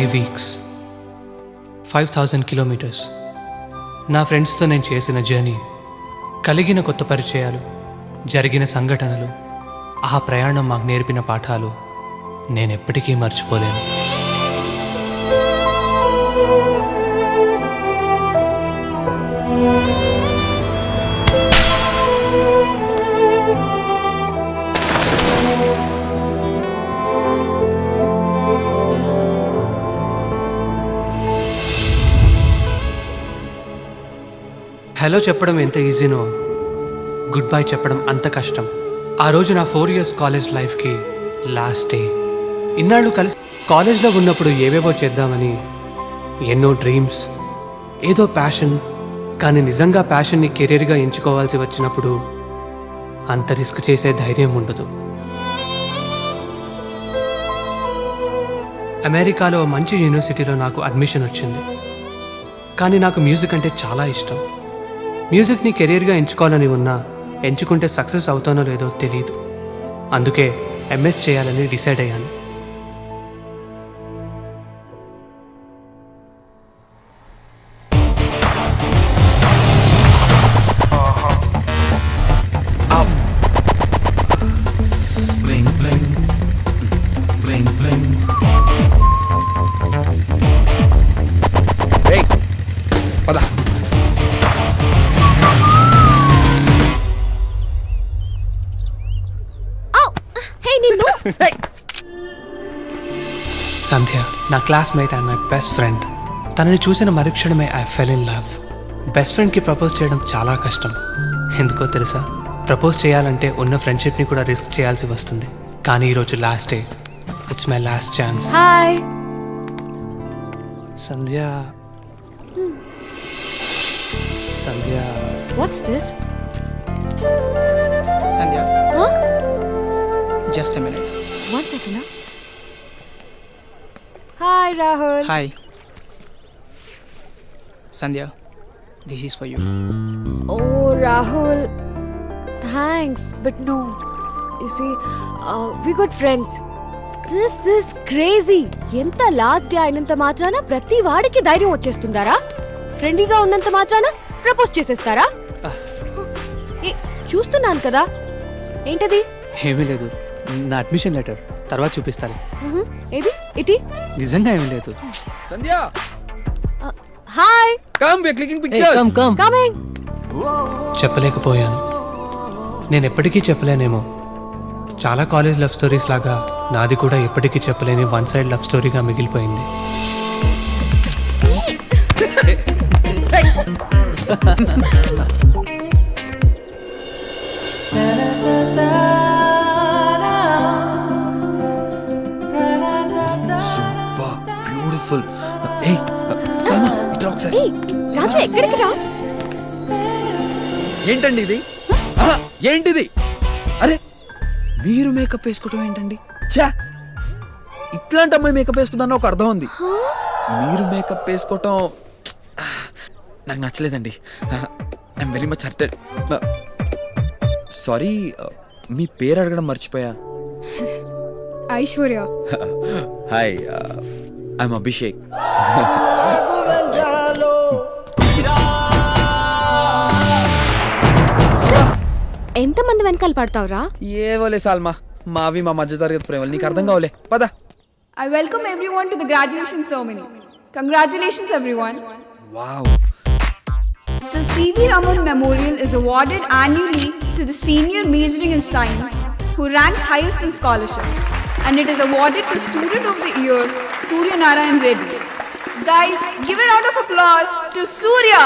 Five weeks five thousand kilometres నా ఫ్రెండ్స్తో నేను చేసిన జర్నీ కలిగిన కొత్త పరిచయాలు జరిగిన సంఘటనలు ఆ ప్రయాణం మాకు నేర్పిన పాఠాలు నేను ఎప్పటికీ మర్చిపోలేను. హలో చెప్పడం ఎంత ఈజీనో? గుడ్ బై చెప్పడం అంత కష్టం. ఆ రోజు నా ఫోర్ ఇయర్స్ కాలేజ్ లైఫ్కి లాస్ట్ డే ఇన్నాళ్ళు కలిసి కాలేజ్లో ఉన్నప్పుడు ఏవేవో చేద్దామని ఎన్నో డ్రీమ్స్ ఏదో ప్యాషన్ కానీ నిజంగా ప్యాషన్ని కెరీర్గా ఎంచుకోవాల్సి వచ్చినప్పుడు అంత రిస్క్ చేసే ధైర్యం ఉండదు. అమెరికాలో మంచి యూనివర్సిటీలో నాకు అడ్మిషన్ వచ్చింది. కానీ నాకు మ్యూజిక్ అంటే చాలా ఇష్టం. మ్యూజిక్ని కెరీర్గా ఎంచుకోవాలని ఉన్నా ఎంచుకుంటే సక్సెస్ అవుతానో లేదో తెలియదు అందుకే ఎంఎస్ చేయాలని డిసైడ్ అయ్యాను. నా classmate and my best friend తనని చూసిన మరుక్షణమే I fell in love best ఫ్రెండ్కి ప్రపోజ్ చేయడం చాలా కష్టం. ఎందుకో తెలుసా? ప్రపోజ్ చేయాలంటే ఉన్న ఫ్రెండ్షిప్ని కూడా రిస్క్ చేయాల్సి వస్తుంది. కానీ ఈరోజు last day it's my last chance hi Sandhya. Sandhya. What's this Sandhya, just a minute. One second hi Rahul Hi. Sandhya, this is for you. Oh Rahul thanks but no you see we good friends this is crazy ఎంత last day అయినంత మాత్రాన ప్రతి వాడికి ధైర్యం వచ్చేస్తుందారా? ఫ్రెండ్లీగా ఉన్నంత మాత్రాన propose చేసేస్తారా? ఏ, చూస్తున్నాను కదా. ఏంటది? ఏమీ లేదు. నా అడ్మిషన్ లెటర్ తర్వాత చూపిస్తాను ఏది? ఇటీ? నిజంగా ఏమీ లేదు. Sandhya! Hi! Come we clicking pictures come come coming చెప్పలేకపోయాను. నేను ఎప్పటికీ చెప్పలేనేమో. చాలా కాలేజ్ లవ్ స్టోరీస్ లాగా నాది కూడా ఎప్పటికీ చెప్పలేని వన్ సైడ్ లవ్ స్టోరీగా మిగిలిపోయింది. రాజు ఎక్కడికి రా? ఏంటండి ఇది? ఆహా, ఏంటిది? అరే మీరు మేకప్ వేసుకోవటం ఏంటండి? చా ఇట్లాంటి అమ్మాయి మేకప్ వేసుకుందన్న ఒక అర్థం ఉంది. మీరు మేకప్ వేసుకోవటం ఆ, నాకు నచ్చలేదండి. I'm very much hurted sorry మీ పేరు అడగడం మర్చిపోయా. ఐశ్వర్య. హాయ్ ఐఎమ్ అభిషేక్ ఎంతమంది వెనకాల పడతావురా ఏవోలే సాల్మా మావి మా మధ్య తరగతి ప్రేమలు నీకు అర్థం కావలే పద I welcome everyone to the graduation ceremony. Congratulations, everyone. Wow So, C.V. Raman Memorial is awarded annually to the senior majoring in science who ranks highest in scholarship, and it is awarded to Student of the Year Surya Narayan Reddy. Guys, give a round of applause to Surya!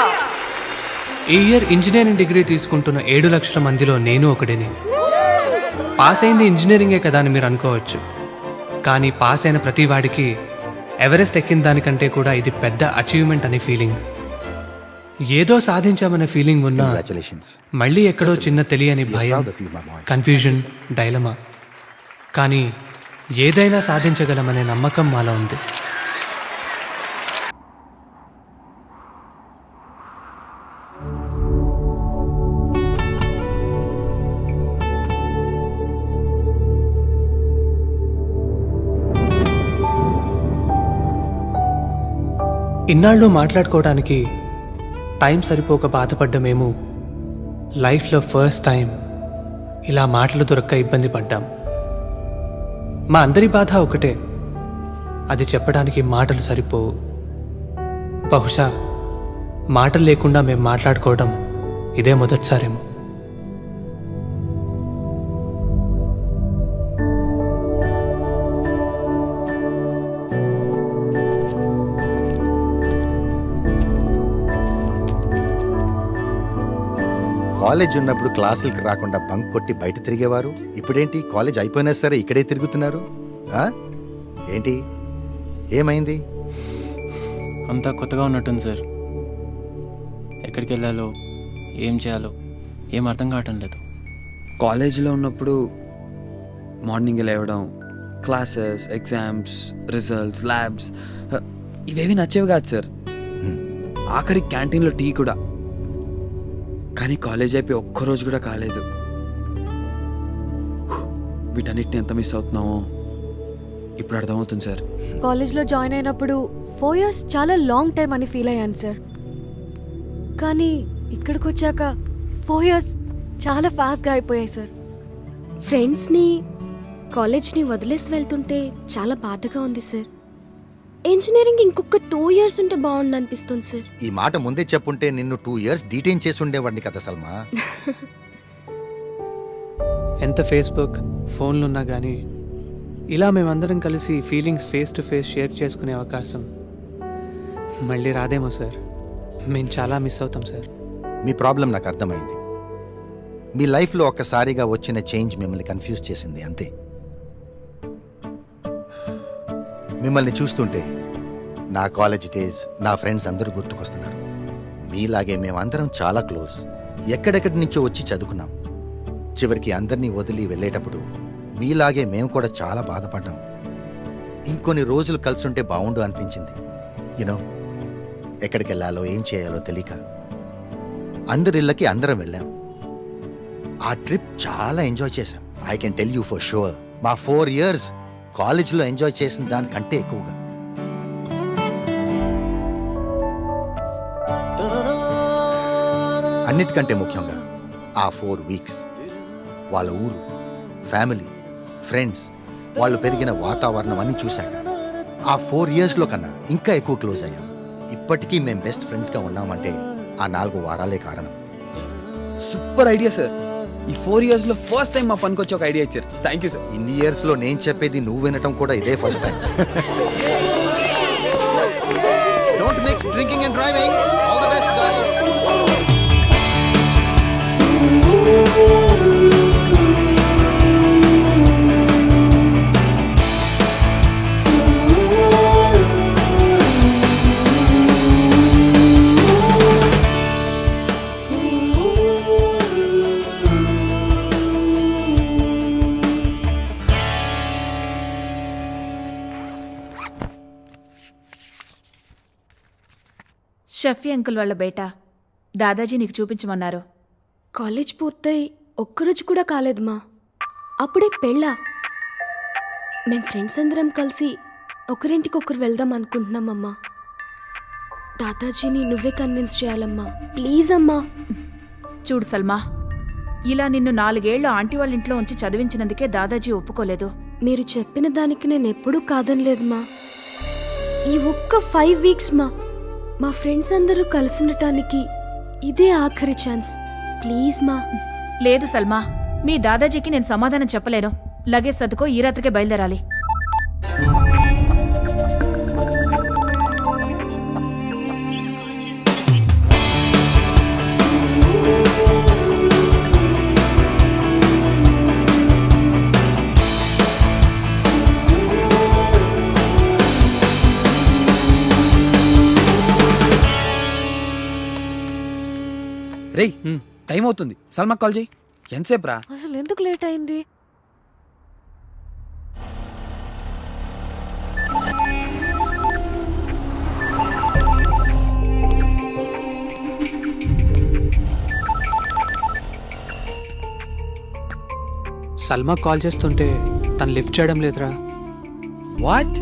ఈ year engineering degree తీసుకుంటున్న ఏడు లక్షల మందిలో నేను ఒకడిని. Pass అయింది ఇంజనీరింగే కదా అని మీరు అనుకోవచ్చు. కానీ పాస్ అయిన ప్రతి వాడికి ఎవరెస్ట్ ఎక్కిన దానికంటే కూడా ఇది పెద్ద అచీవ్మెంట్ అనే ఫీలింగ్ ఏదో సాధించామనే ఫీలింగ్ ఉన్నా మళ్ళీ ఎక్కడో చిన్న తెలియని భయం. కన్ఫ్యూజన్ డైలమా కానీ ఏదైనా సాధించగలమనే నమ్మకం మాలో ఉంది. ఇన్నాళ్ళు మాట్లాడుకోవడానికి టైం సరిపోక బాధపడ్డ మేము లైఫ్లో ఫస్ట్ టైం ఇలా మాటలు దొరక్క ఇబ్బంది పడ్డాం. మా అందరి బాధ ఒకటే అది చెప్పడానికి మాటలు సరిపోవు. బహుశా మాటలు లేకుండా మేము మాట్లాడుకోవడం ఇదే మొదటిసారేమో. కాలేజ్ ఉన్నప్పుడు క్లాసులకు రాకుండా బంక్ కొట్టి బయట తిరిగేవారు? ఇప్పుడేంటి? కాలేజ్ అయిపోయినా సరే ఇక్కడే తిరుగుతున్నారు? ఆ? ఏంటి? ఏమైంది? అంతా కొత్తగా ఉన్నట్టుంది సార్. ఎక్కడికి వెళ్ళాలో ఏం చేయాలో ఏం అర్థం కావటం లేదు. కాలేజీలో ఉన్నప్పుడు మార్నింగ్ లేవడం క్లాసెస్ ఎగ్జామ్స్ రిజల్ట్స్ ల్యాబ్స్ ఇవేవి నచ్చేవి కాదు సార్. ఆఖరి క్యాంటీన్లో టీ కూడా. కానీ కాలేజ్ అయిపోయి ఒక్కరోజు కూడా కాలేదు. వీటన్నిటిని ఎంత మిస్ అవుతున్నామో ఇప్పుడు అర్థమవుతుంది సార్. కాలేజ్లో జాయిన్ అయినప్పుడు ఫోర్ ఇయర్స్ చాలా లాంగ్ టైం అని ఫీల్ అయ్యాను సార్. కానీ ఇక్కడికి వచ్చాక ఫోర్ ఇయర్స్ చాలా ఫాస్ట్గా అయిపోయాయి సార్. ఫ్రెండ్స్ని కాలేజ్ని వదిలేసి వెళ్తుంటే చాలా బాధగా ఉంది సార్. ఇంజనీరింగ్ ఇంకొక టూ ఇయర్స్ ఉంటే బాగుండు అనిపిస్తుంది సార్ ఈ మాట ముందే చెప్పుంటే నిన్ను టూ ఇయర్స్ డీటైన్ చేసి ఉండేవాడిని కదా సల్మా. ఎంత ఫేస్బుక్ ఫోన్లు ఉన్నా కానీ ఇలా మేమందరం కలిసి feelings face to face share చేసుకునే అవకాశం మళ్ళీ రాదేమో సార్ మేము చాలా మిస్ అవుతాం సార్ మీ ప్రాబ్లం నాకు అర్థమైంది. మీ లైఫ్లో ఒక్కసారిగా వచ్చిన చేంజ్ మిమ్మల్ని కన్ఫ్యూజ్ చేసింది అంతే. మిమ్మల్ని చూస్తుంటే నా కాలేజ్ డేస్ నా ఫ్రెండ్స్ అందరూ గుర్తుకొస్తున్నారు. మీలాగే మేమందరం చాలా క్లోజ్. ఎక్కడెక్కడి నుంచో వచ్చి చదువుకున్నాం. చివరికి అందరినీ వదిలి వెళ్ళేటప్పుడు మీలాగే మేము కూడా చాలా బాధపడ్డాం. ఇంకొన్ని రోజులు కలిసుంటే బాగుండు అనిపించింది. యునో ఎక్కడికి వెళ్ళాలో ఏం చేయాలో తెలియక అందరిళ్ళకి అందరం వెళ్ళాం. ఆ ట్రిప్ చాలా ఎంజాయ్ చేశాం. I can tell you for sure మా ఫోర్ ఇయర్స్ కాలేజీలో ఎంజాయ్ చేసిన దానికంటే ఎక్కువగా. అన్నిటికంటే ముఖ్యంగా ఆ ఫోర్ వీక్స్. వాళ్ళ ఊరు ఫ్యామిలీ ఫ్రెండ్స్ వాళ్ళు పెరిగిన వాతావరణం అన్ని చూశాక ఆ ఫోర్ ఇయర్స్లో కన్నా ఇంకా ఎక్కువ క్లోజ్ అయ్యాం. ఇప్పటికీ మేము బెస్ట్ ఫ్రెండ్స్గా ఉన్నామంటే ఆ నాలుగు వారాలే కారణం. Super idea sir. ఈ ఫోర్ ఇయర్స్లో ఫస్ట్ టైం మా పనికి వచ్చి ఒక ఐడియా ఇచ్చారు. థ్యాంక్ యూ సార్ ఇన్ని ఇయర్స్లో నేను చెప్పేది నువ్వు వినటం కూడా ఇదే first time. Don't mix drinking and driving all the best Shafi uncle వాళ్ళ బేట. దాదాజీ నీకు చూపించమన్నారు. కాలేజ్ పూర్తయి ఒక్కరోజు కూడా కాలేదు మా. అప్పుడే పెళ్ళా. మేం ఫ్రెండ్స్ అందరం కలిసి ఒకరింటికి ఒకరు వెళ్దాం అనుకుంటున్నామమ్మా దాదాజీని నువ్వే కన్విన్స్ చేయాలమ్మా. ప్లీజ్ అమ్మా. చూడు సల్మా ఇలా నిన్ను నాలుగేళ్ళు ఆంటీ వాళ్ళ ఇంట్లో ఉంచి చదివించినందుకే దాదాజీ ఒప్పుకోలేదు. మీరు చెప్పిన దానికి నేను ఎప్పుడూ కాదనలేదు మా. ఈ ఒక్క ఫైవ్ వీక్స్ మా మా ఫ్రెండ్స్ అందరూ కలిసినటానికి ఇదే ఆఖరి ఛాన్స్. ప్లీజ్ మా. లేదు సల్మా మీ దాదాజీకి నేను సమాధానం చెప్పలేను. లగేజ్ సర్దుకో ఈ రాత్రికే బయలుదేరాలి. రేయ్ టైం అవుతుంది. సల్మా కాల్ చేయి. ఎంతసేపు రా? అసలు ఎందుకు లేట్ అయింది? సల్మా కాల్ చేస్తుంటే తను లిఫ్ట్ చేయడం లేదురా. వాట్?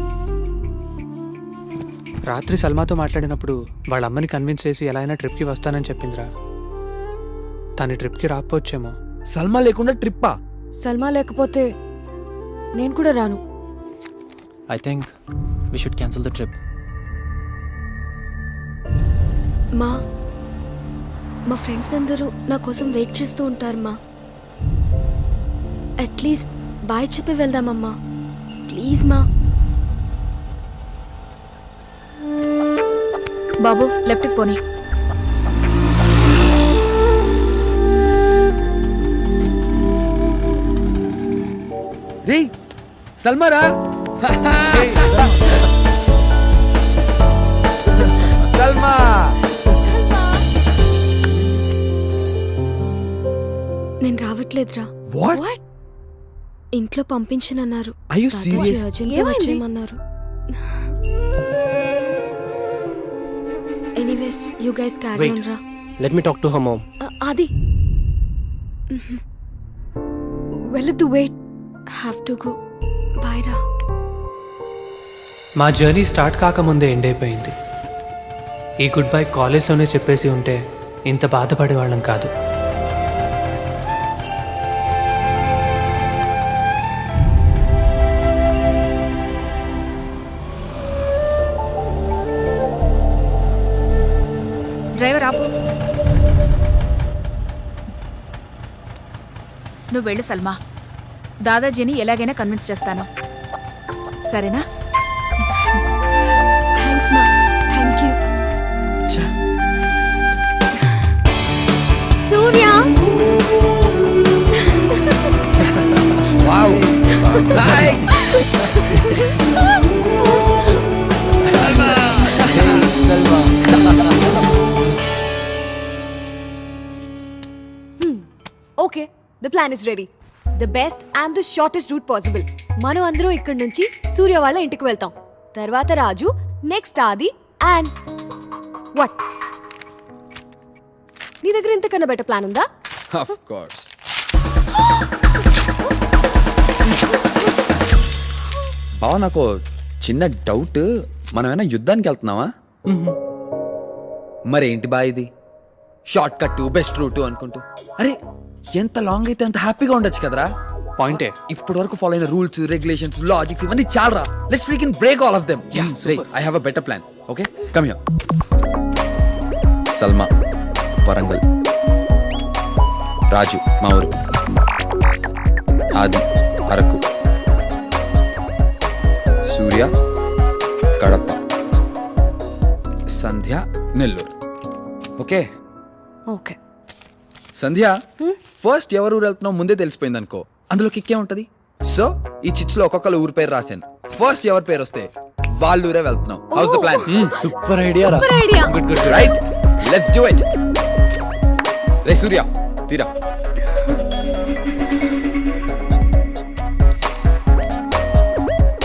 రాత్రి సల్మాతో మాట్లాడినప్పుడు వాళ్ళ అమ్మని కన్విన్స్ చేసి ఎలా అయినా ట్రిప్కి వస్తానని చెప్పిందిరా. తను ట్రిప్కి రాకపోవచ్చేమో. సల్మా లేకుండా ట్రిప్పా? సల్మా లేకపోతే నేను కూడా రాను. I think we should cancel the trip. మా మా ఫ్రెండ్స్ అందరూ నా కోసం వెయిట్ చేస్తూ ఉంటారు మా. అట్లీస్ట్ బాయ్ చెప్పి వెళ్దామమ్మా ప్లీజ్ మా. బాబు లెఫ్ట్కి పోనీ. రే సల్మారా? సల్మా. నేను రావట్లేదురా. వాట్? ఇంట్లో పంపించనన్నారు. Are you Dadaji serious? urgent గా ఏమైంది? వచ్చేయమన్నారు. Anyways you guys carry Wait. On రా. Let me talk to her mom అ- అది వెళ్ళొద్దు wait have to go bye రా మా జర్నీ స్టార్ట్ కాకముందే ఎండ్ అయిపోయింది ఈ గుడ్ బై కాలేజ్లోనే చెప్పేసి ఉంటే ఇంత బాధపడే వాళ్ళం కాదు. డ్రైవర్ ఆపు. నువ్వు వెళ్ళు సల్మా. దాదాజీని ఎలాగైనా కన్విన్స్ చేస్తాను. సరేనా? థ్యాంక్స్ మా thank you Surya! Wow. Hi. Okay the plan is ready the best and the shortest route possible. మనం అందరం ఇక్కడ నుంచి సూర్య వాళ్ళ ఇంటికి వెళ్తాం. తర్వాత Raju next Aadi and what? నీ దగ్గర ఇంతకన్నా బెటర్ ప్లాన్ ఉందా? ఆఫ్ కోర్స్ బావ నాకు చిన్న డౌట్ మనం ఏమైనా యుద్ధానికి వెళ్తున్నావా? మరేంటి బా ఇది? షార్ట్ కట్ బెస్ట్ రూట్ అనుకుంటూ. అరే ఎంత లాంగ్ అయితే అంత హ్యాపీగా ఉండొచ్చు కదరా? పాయింటే ఇప్పటి వరకు ఫాలో అయిన రూల్స్ రెగ్యులేషన్స్ లాజిక్స్ ఇవన్నీ చాలరా. Let's we can break all of them I have a better plan okay come here Salma Warangal Raju మా ఊరు Aadi Araku Surya Kadapa Sandhya Nellore okay okay Sandhya first ఎవరు ఊరు వెళ్తున్నావు ముందే తెలిసిపోయింది అనుకో అందులో కిక్కే ఉంటది? సో ఈ చిట్స్లో ఒక్కొక్కరు ఊరి పేరు రాశాను. ఫస్ట్ ఎవరి పేరు వస్తే వాళ్ళ ఊరే వెళ్తున్నాం. How's the plan super idea good good right let's do it ray Surya.